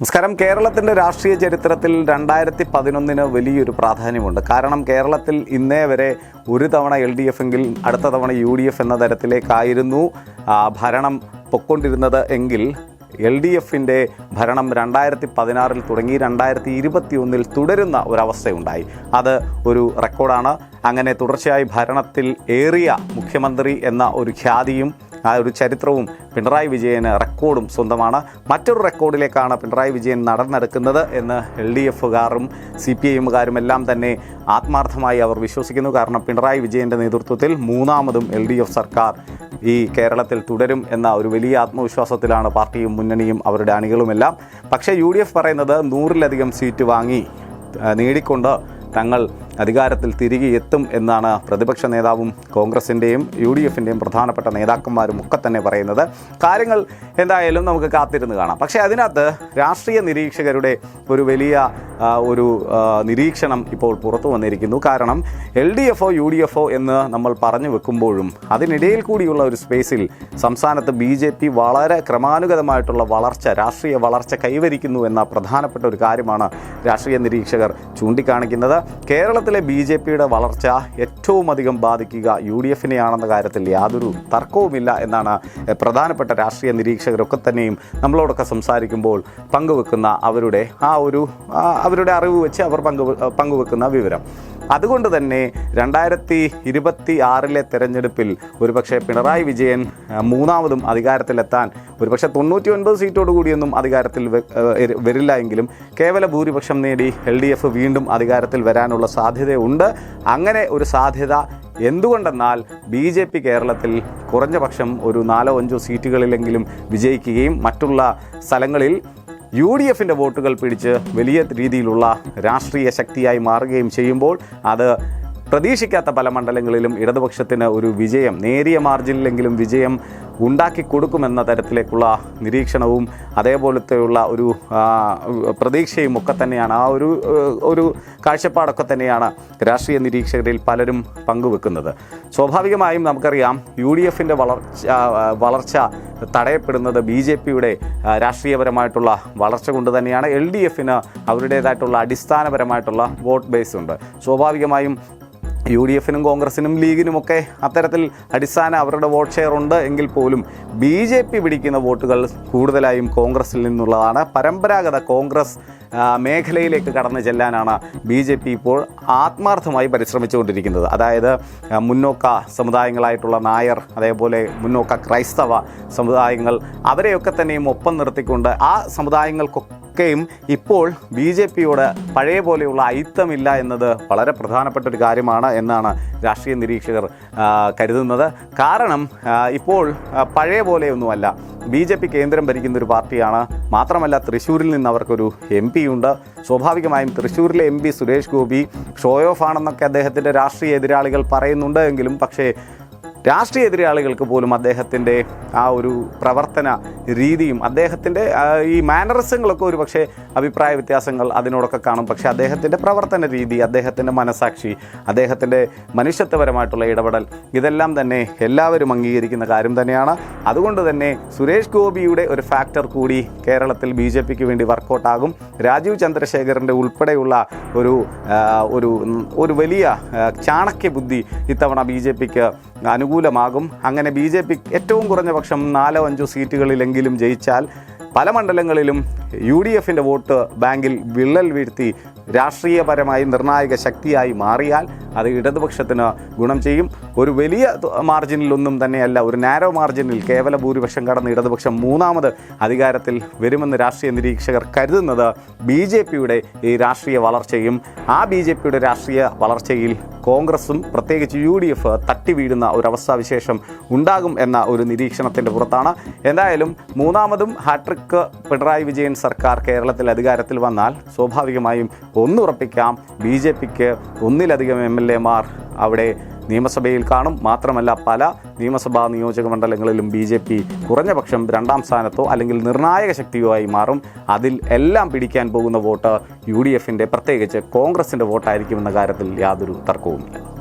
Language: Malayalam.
നമസ്കാരം. കേരളത്തിന്റെ രാഷ്ട്രീയ ചരിത്രത്തിൽ രണ്ടായിരത്തി പതിനൊന്നിന് വലിയൊരു പ്രാധാന്യമുണ്ട്. കാരണം കേരളത്തിൽ ഇന്നേ വരെ ഒരു തവണ എൽ ഡി എഫ് എങ്കിൽ അടുത്ത തവണ യു ഡി എഫ് എന്ന തരത്തിലേക്കായിരുന്നു ഭരണം പൊക്കൊണ്ടിരുന്നത് എങ്കിൽ എൽ ഡി എഫിന്റെ ഭരണം രണ്ടായിരത്തി പതിനാറിൽ തുടങ്ങി രണ്ടായിരത്തി ഇരുപത്തി ഒന്നിൽ തുടരുന്ന ഒരവസ്ഥയുണ്ടായി. അത് ഒരു റെക്കോർഡാണ്. അങ്ങനെ തുടർച്ചയായി ഭരണത്തിൽ ഏറിയ മുഖ്യമന്ത്രി എന്ന ഒരു ഖ്യാതിയും ആ ഒരു ചരിത്രവും പിണറായി വിജയന് റെക്കോർഡും സ്വന്തമാണ്. മറ്റൊരു റെക്കോർഡിലേക്കാണ് പിണറായി വിജയൻ നടന്നെടുക്കുന്നത് എന്ന് എൽ ഡി എഫുകാരും സി പി ഐ എല്ലാം തന്നെ ആത്മാർത്ഥമായി അവർ വിശ്വസിക്കുന്നു. കാരണം പിണറായി വിജയന്റെ നേതൃത്വത്തിൽ മൂന്നാമതും എൽ ഡി എഫ് സർക്കാർ ഈ കേരളത്തിൽ തുടരും എന്ന ഒരു വലിയ ആത്മവിശ്വാസത്തിലാണ് പാർട്ടിയും മുന്നണിയും അവരുടെ അണികളുമെല്ലാം. പക്ഷേ യു ഡി എഫ് പറയുന്നത് നൂറിലധികം സീറ്റ് വാങ്ങി നേടിക്കൊണ്ട് തങ്ങൾ അധികാരത്തിൽ തിരികെ എത്തും എന്നാണ് പ്രതിപക്ഷ നേതാവും കോൺഗ്രസിന്റെയും യു ഡി എഫിന്റെയും പ്രധാനപ്പെട്ട നേതാക്കന്മാരും ഒക്കെ തന്നെ പറയുന്നത്. കാര്യങ്ങൾ എന്തായാലും നമുക്ക് കാത്തിരുന്ന് കാണാം. പക്ഷേ അതിനകത്ത് രാഷ്ട്രീയ നിരീക്ഷകരുടെ ഒരു വലിയ ഒരു നിരീക്ഷണം ഇപ്പോൾ പുറത്തു വന്നിരിക്കുന്നു. കാരണം എൽ ഡി എഫോ യു ഡി എഫോ എന്ന് നമ്മൾ പറഞ്ഞു വെക്കുമ്പോഴും അതിനിടയിൽ കൂടിയുള്ള ഒരു സ്പേസിൽ സംസ്ഥാനത്ത് ബി ജെ പി വളരെ ക്രമാനുഗതമായിട്ടുള്ള വളർച്ച രാഷ്ട്രീയ വളർച്ച കൈവരിക്കുന്നു എന്ന പ്രധാനപ്പെട്ട ഒരു കാര്യമാണ് രാഷ്ട്രീയ നിരീക്ഷകർ ചൂണ്ടിക്കാണിക്കുന്നത്. കേരളത്തിലെ ബി ജെ പിയുടെ വളർച്ച ഏറ്റവും അധികം ബാധിക്കുക യു ഡി എഫിനെയാണെന്ന കാര്യത്തിൽ യാതൊരു തർക്കവുമില്ല എന്നാണ് പ്രധാനപ്പെട്ട രാഷ്ട്രീയ നിരീക്ഷകരൊക്കെ തന്നെയും നമ്മളോടൊക്കെ സംസാരിക്കുമ്പോൾ പങ്കുവെക്കുന്ന അവരുടെ ആ ഒരു അവരുടെ അറിവ് വെച്ച് അവർ പങ്കു പങ്കുവെക്കുന്ന വിവരം. അതുകൊണ്ട് തന്നെ രണ്ടായിരത്തി ഇരുപത്തി ആറിലെ തെരഞ്ഞെടുപ്പിൽ ഒരുപക്ഷെ പിണറായി വിജയൻ മൂന്നാമതും അധികാരത്തിലെത്താൻ ഒരുപക്ഷെ തൊണ്ണൂറ്റി ഒൻപത് സീറ്റോട് കൂടിയൊന്നും അധികാരത്തിൽ വരില്ല എങ്കിലും കേവല ഭൂരിപക്ഷം നേടി എൽ ഡി എഫ് വീണ്ടും അധികാരത്തിൽ വരാനുള്ള സാധ്യതയുണ്ട്. അങ്ങനെ ഒരു സാധ്യത എന്തുകൊണ്ടെന്നാൽ ബി ജെ പി കേരളത്തിൽ കുറഞ്ഞ പക്ഷം ഒരു നാലോ അഞ്ചോ സീറ്റുകളിലെങ്കിലും വിജയിക്കുകയും മറ്റുള്ള സ്ഥലങ്ങളിൽ യു ഡി എഫിന്റെ വോട്ടുകൾ പിടിച്ച് വലിയ രീതിയിലുള്ള രാഷ്ട്രീയ ശക്തിയായി മാറുകയും ചെയ്യുമ്പോൾ അത് പ്രതീക്ഷിക്കാത്ത പല മണ്ഡലങ്ങളിലും ഇടതുപക്ഷത്തിന് ഒരു വിജയം നേരിയ മാർജിനിലെങ്കിലും വിജയം ഉണ്ടാക്കി കൊടുക്കുമെന്ന തരത്തിലേക്കുള്ള നിരീക്ഷണവും അതേപോലത്തെയുള്ള ഒരു പ്രതീക്ഷയും ഒക്കെ തന്നെയാണ്. ആ ഒരു ഒരു കാഴ്ചപ്പാടൊക്കെ തന്നെയാണ് രാഷ്ട്രീയ നിരീക്ഷകരിൽ പലരും പങ്കുവെക്കുന്നത്. സ്വാഭാവികമായും നമുക്കറിയാം യു ഡി എഫിന്റെ വളർച്ച വളർച്ച തടയപ്പെടുന്നത് ബി ജെ പിയുടെ രാഷ്ട്രീയപരമായിട്ടുള്ള വളർച്ച കൊണ്ട് തന്നെയാണ്. എൽ ഡി എഫിന് അവരുടേതായിട്ടുള്ള അടിസ്ഥാനപരമായിട്ടുള്ള വോട്ട് ബേസ് ഉണ്ട്. സ്വാഭാവികമായും യു ഡി എഫിനും കോൺഗ്രസിനും ലീഗിനുമൊക്കെ അത്തരത്തിൽ അടിസ്ഥാന അവരുടെ വോട്ട് ഷെയർ ഉണ്ട് എങ്കിൽ പോലും ബി ജെ പി പിടിക്കുന്ന വോട്ടുകൾ കൂടുതലായും കോൺഗ്രസിൽ നിന്നുള്ളതാണ്. പരമ്പരാഗത കോൺഗ്രസ് മേഖലയിലേക്ക് കടന്നു ചെല്ലാനാണ് ബി ജെ പി ഇപ്പോൾ ആത്മാർത്ഥമായി പരിശ്രമിച്ചുകൊണ്ടിരിക്കുന്നത്. അതായത് മുന്നോക്ക സമുദായങ്ങളായിട്ടുള്ള നായർ അതേപോലെ മുന്നോക്ക ക്രൈസ്തവ സമുദായങ്ങൾ അവരെയൊക്കെ തന്നെയും ഒപ്പം നിർത്തിക്കൊണ്ട് ആ സമുദായങ്ങൾക്കൊക്കെയും ഇപ്പോൾ ബി ജെ പിയോട് പഴയ പോലെയുള്ള അയിത്തമില്ല എന്നത് വളരെ പ്രധാനപ്പെട്ട ഒരു കാര്യമാണ് എന്നാണ് രാഷ്ട്രീയ നിരീക്ഷകർ കരുതുന്നത്. കാരണം ഇപ്പോൾ പഴയ പോലെയൊന്നുമല്ല. ബി ജെ പി കേന്ദ്രം ഭരിക്കുന്ന ഒരു പാർട്ടിയാണ്. മാത്രമല്ല തൃശ്ശൂരിൽ നിന്ന് അവർക്കൊരു എം പി ഉണ്ട് സ്വാഭാവികമായും തൃശ്ശൂരിലെ M P Suresh Gopi show off ആണെന്നൊക്കെ അദ്ദേഹത്തിന്റെ രാഷ്ട്രീയ എതിരാളികൾ പറയുന്നുണ്ട് എങ്കിലും പക്ഷേ രാഷ്ട്രീയ എതിരാളികൾക്ക് പോലും അദ്ദേഹത്തിന്റെ ആ ഒരു പ്രവർത്തന രീതിയും അദ്ദേഹത്തിന്റെ ഈ മാനറിസങ്ങളൊക്കെ ഒരു പക്ഷേ അഭിപ്രായ വ്യത്യാസങ്ങൾ അതിനോടൊക്കെ കാണും. പക്ഷേ അദ്ദേഹത്തിന്റെ പ്രവർത്തന രീതി അദ്ദേഹത്തിന്റെ മനസാക്ഷി അദ്ദേഹത്തിന്റെ മനുഷ്യത്വപരമായിട്ടുള്ള ഇടപെടൽ ഇതെല്ലാം തന്നെ എല്ലാവരും അംഗീകരിക്കുന്ന കാര്യം തന്നെയാണ്. അതുകൊണ്ട് തന്നെ സുരേഷ് ഗോപിയുടെ ഒരു ഫാക്ടർ കൂടി കേരളത്തിൽ ബി ജെ പിക്ക് വേണ്ടി വർക്കൗട്ടാകും. രാജീവ് ചന്ദ്രശേഖരന്റെ ഉൾപ്പെടെയുള്ള ഒരു ഒരു ഒരു വലിയ ചാണക്യ ബുദ്ധി ഇത്തവണ ബി ജെ പിക്ക് അനുകൂലമാകും. അങ്ങനെ ബി ജെ പി ഏറ്റവും കുറഞ്ഞ പക്ഷം നാലോ അഞ്ചോ സീറ്റുകളിലെങ്കിലും ജയിച്ചാൽ പല മണ്ഡലങ്ങളിലും യു ഡി എഫിന്റെ വോട്ട് ബാങ്കിൽ വിള്ളൽ വീഴ്ത്തി രാഷ്ട്രീയപരമായി നിർണായക ശക്തിയായി മാറിയാൽ അത് ഇടതുപക്ഷത്തിന് ഗുണം ചെയ്യും. ഒരു വലിയ മാർജിനിലൊന്നും തന്നെയല്ല ഒരു നാരോ മാർജിനിൽ കേവല ഭൂരിപക്ഷം കടന്ന് ഇടതുപക്ഷം മൂന്നാമത് അധികാരത്തിൽ വരുമെന്ന് രാഷ്ട്രീയ നിരീക്ഷകർ കരുതുന്നത് ബി ജെ പിയുടെ ഈ രാഷ്ട്രീയ വളർച്ചയും ആ ബി ജെ പിയുടെ രാഷ്ട്രീയ വളർച്ചയിൽ കോൺഗ്രസും പ്രത്യേകിച്ച് യു ഡി എഫ് തട്ടി വീഴുന്ന ഒരു അവസ്ഥാവിശേഷം ഉണ്ടാകും എന്ന ഒരു നിരീക്ഷണത്തിന്റെ പുറത്താണ്. എന്തായാലും മൂന്നാമതും ഹാട്രിക് പിണറായി വിജയൻ സർക്കാർ കേരളത്തിൽ അധികാരത്തിൽ വന്നാൽ സ്വാഭാവികമായും ഒന്നുറപ്പിക്കാം. ബി ജെ പിക്ക് ഒന്നിലധികം എം എൽ എമാർ അവിടെ നിയമസഭയിൽ കാണും. മാത്രമല്ല പല നിയമസഭാ നിയോജക മണ്ഡലങ്ങളിലും ബി ജെ പി കുറഞ്ഞ പക്ഷം രണ്ടാം സ്ഥാനത്തോ അല്ലെങ്കിൽ നിർണായക ശക്തിയോ മാറും. അതിൽ എല്ലാം പിടിക്കാൻ പോകുന്ന വോട്ട് യു ഡി എഫിന്റെ പ്രത്യേകിച്ച് കോൺഗ്രസിന്റെ വോട്ടായിരിക്കുമെന്ന കാര്യത്തിൽ യാതൊരു തർക്കവുമില്ല.